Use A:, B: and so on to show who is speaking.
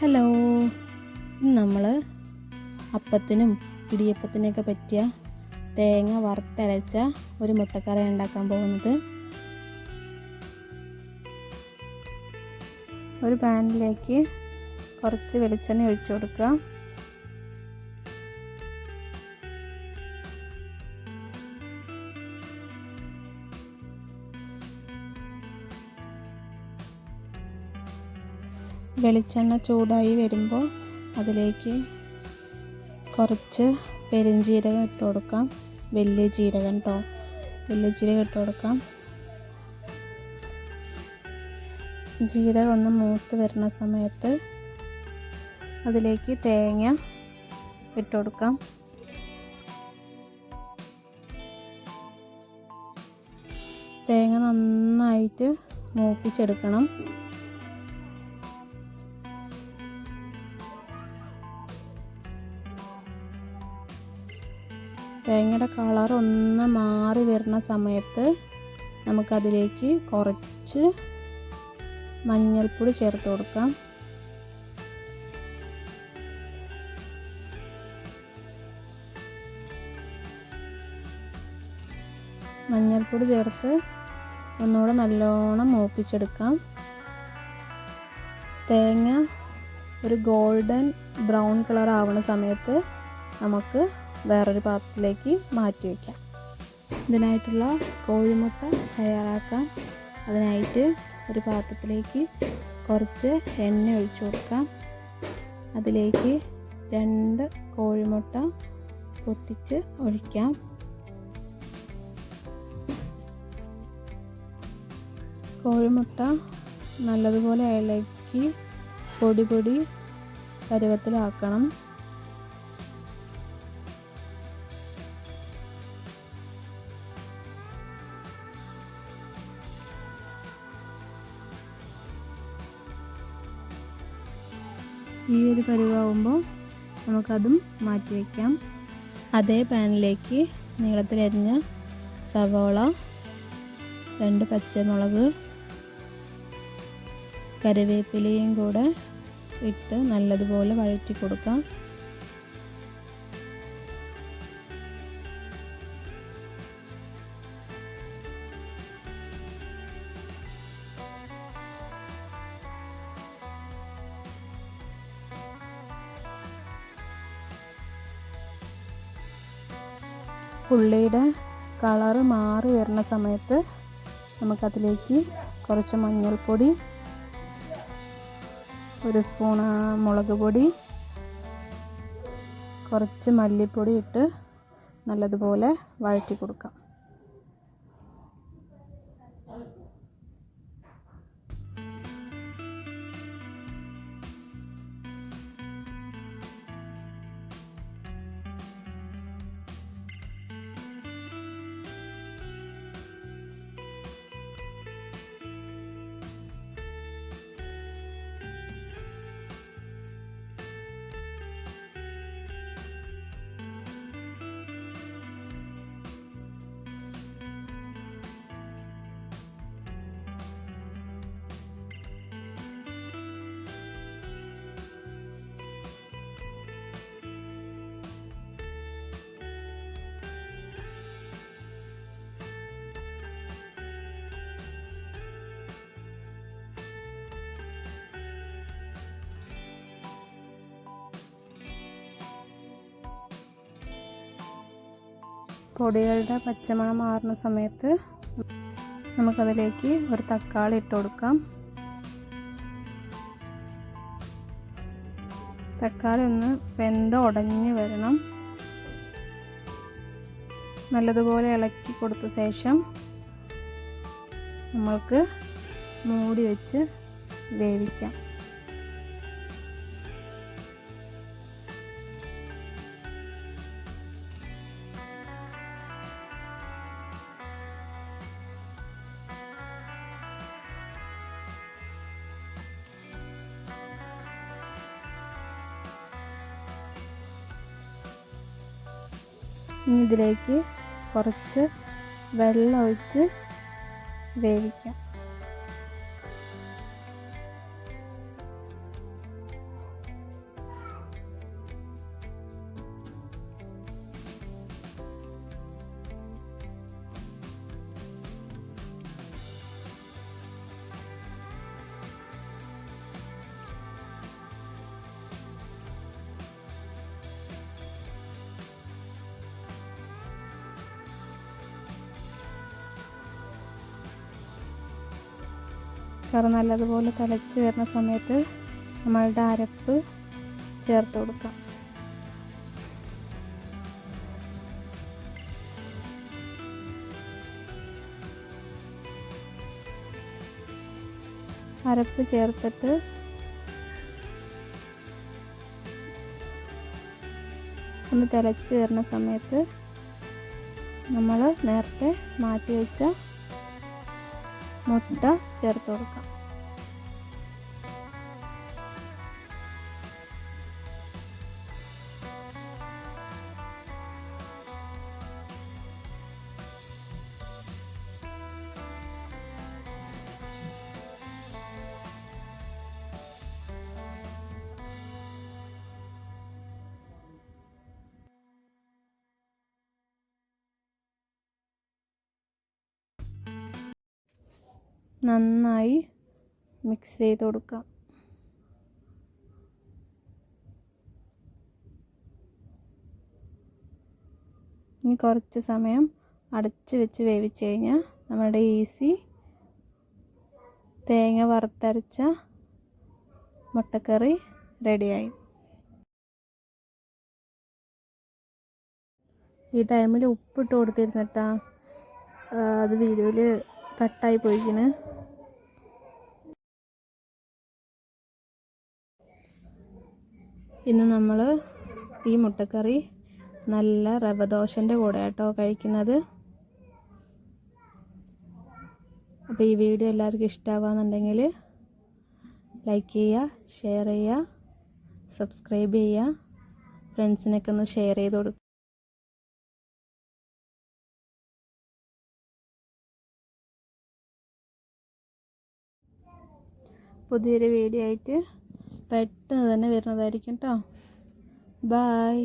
A: Hello. നമ്മൾ അപ്പത്തിനും ഇടിയപ്പത്തിനൊക്കെ പറ്റിയ തേങ്ങ വറുത്തരച്ച ഒരു മുട്ടക്കറി ഉണ്ടാക്കാൻ പോകുന്നത്. ഒരു പാനിലേക്ക് കുറച്ച് വെളിച്ചെണ്ണ ഒഴിച്ചു കൊടുക്കുക. വെളിച്ചെണ്ണ ചൂടായി വരുമ്പോൾ അതിലേക്ക് കുറച്ച് പെരുംജീരകം ഇട്ട് കൊടുക്കാം. വലിയ ജീരകം കേട്ടോ വലിയ ജീരകം ഇട്ട് കൊടുക്കാം. ജീരകം ഒന്ന് മൂത്ത് വരുന്ന സമയത്ത് അതിലേക്ക് തേങ്ങ ഇട്ട് കൊടുക്കാം. തേങ്ങ നന്നായിട്ട് മൂപ്പിച്ചെടുക്കണം. തേങ്ങയുടെ കളർ ഒന്ന് മാറി വരുന്ന സമയത്ത് നമുക്കതിലേക്ക് കുറച്ച് മഞ്ഞൾപ്പൊടി ചേർത്ത് കൊടുക്കാം. മഞ്ഞൾപ്പൊടി ചേർത്ത് ഒന്നുകൂടെ നല്ലോണം മൂപ്പിച്ചെടുക്കാം. തേങ്ങ ഒരു ഗോൾഡൻ ബ്രൗൺ കളർ ആവുന്ന സമയത്ത് നമുക്ക് വേറൊരു പാത്രത്തിലേക്ക് മാറ്റി വയ്ക്കാം. ഇതിനായിട്ടുള്ള കോഴിമുട്ട തയ്യാറാക്കാം. അതിനായിട്ട് ഒരു പാത്രത്തിലേക്ക് കുറച്ച് എണ്ണ ഒഴിച്ചു കൊടുക്കാം. അതിലേക്ക് രണ്ട് കോഴിമുട്ട പൊട്ടിച്ച് ഒഴിക്കാം. കോഴിമുട്ട നല്ലതുപോലെ ഇളക്കി പൊടി പൊടി പരുവത്തിലാക്കണം. ഈ ഒരു പരുവാകുമ്പോൾ നമുക്കതും മാറ്റി വയ്ക്കാം അതേ പാനിലേക്ക് നീളത്തിലരിഞ്ഞ സവോള രണ്ട് പച്ചമുളക് കറിവേപ്പിലയും കൂടെ ഇട്ട് നല്ലതുപോലെ വഴറ്റി കൊടുക്കാം. ഉള്ളിയുടെ കളറ് മാറി വരുന്ന സമയത്ത് നമുക്കതിലേക്ക് കുറച്ച് മഞ്ഞൾപ്പൊടി ഒരു സ്പൂൺ മുളക് പൊടി കുറച്ച് മല്ലിപ്പൊടി ഇട്ട് നല്ലതുപോലെ വഴറ്റി കൊടുക്കാം. പൊടികളുടെ പച്ചമണം മാറുന്ന സമയത്ത് നമുക്കതിലേക്ക് ഒരു തക്കാളി ഇട്ട് കൊടുക്കാം. തക്കാളി ഒന്ന് വെന്ത ഉടഞ്ഞു വരണം. നല്ലതുപോലെ ഇളക്കി കൊടുത്ത ശേഷം നമ്മൾക്ക് മൂടി വെച്ച് വേവിക്കാം. ഇനി ഇതിലേക്ക് കുറച്ച് വെള്ളം ഒഴിച്ച് വേവിക്കാം. കറി നല്ലതുപോലെ തിളച്ച് വരുന്ന സമയത്ത് നമ്മളുടെ അരപ്പ് ചേർത്ത് കൊടുക്കാം. അരപ്പ് ചേർത്തിട്ട് ഒന്ന് തിളച്ച് വരുന്ന സമയത്ത് നമ്മൾ നേരത്തെ മാറ്റി വെച്ച മുട്ട ചേർത്ത് കൊടുക്കാം. നന്നായി മിക്സ് ചെയ്ത് കൊടുക്കാം. ഇനി കുറച്ച് സമയം അടച്ച് വെച്ച് വേവിച്ച് കഴിഞ്ഞാൽ നമ്മുടെ ഈസി തേങ്ങ വറുത്തരച്ച മുട്ടക്കറി റെഡിയായി. ഈ ടൈമിൽ ഉപ്പിട്ട് കൊടുത്തിരുന്നിട്ടാ അത് വീഡിയോയിൽ കട്ടായി പോയിക്കിന്. ഇന്ന് നമ്മൾ ഈ മുട്ടക്കറി നല്ല റവ ദോശന്റെ കൂടെ കേട്ടോ കഴിക്കുന്നത്. അപ്പോൾ ഈ വീഡിയോ എല്ലാവർക്കും ഇഷ്ടമാവാന്നുണ്ടെങ്കിൽ ലൈക്ക് ചെയ്യുക ഷെയർ ചെയ്യുക സബ്സ്ക്രൈബ് ചെയ്യുക ഫ്രണ്ട്സിനൊക്കെ ഒന്ന് ഷെയർ ചെയ്ത് കൊടുക്കുക പുതിയൊരു വീഡിയോ ആയിട്ട് പെട്ടെന്ന് തന്നെ വരുന്നതായിരിക്കും കേട്ടോ ബായ്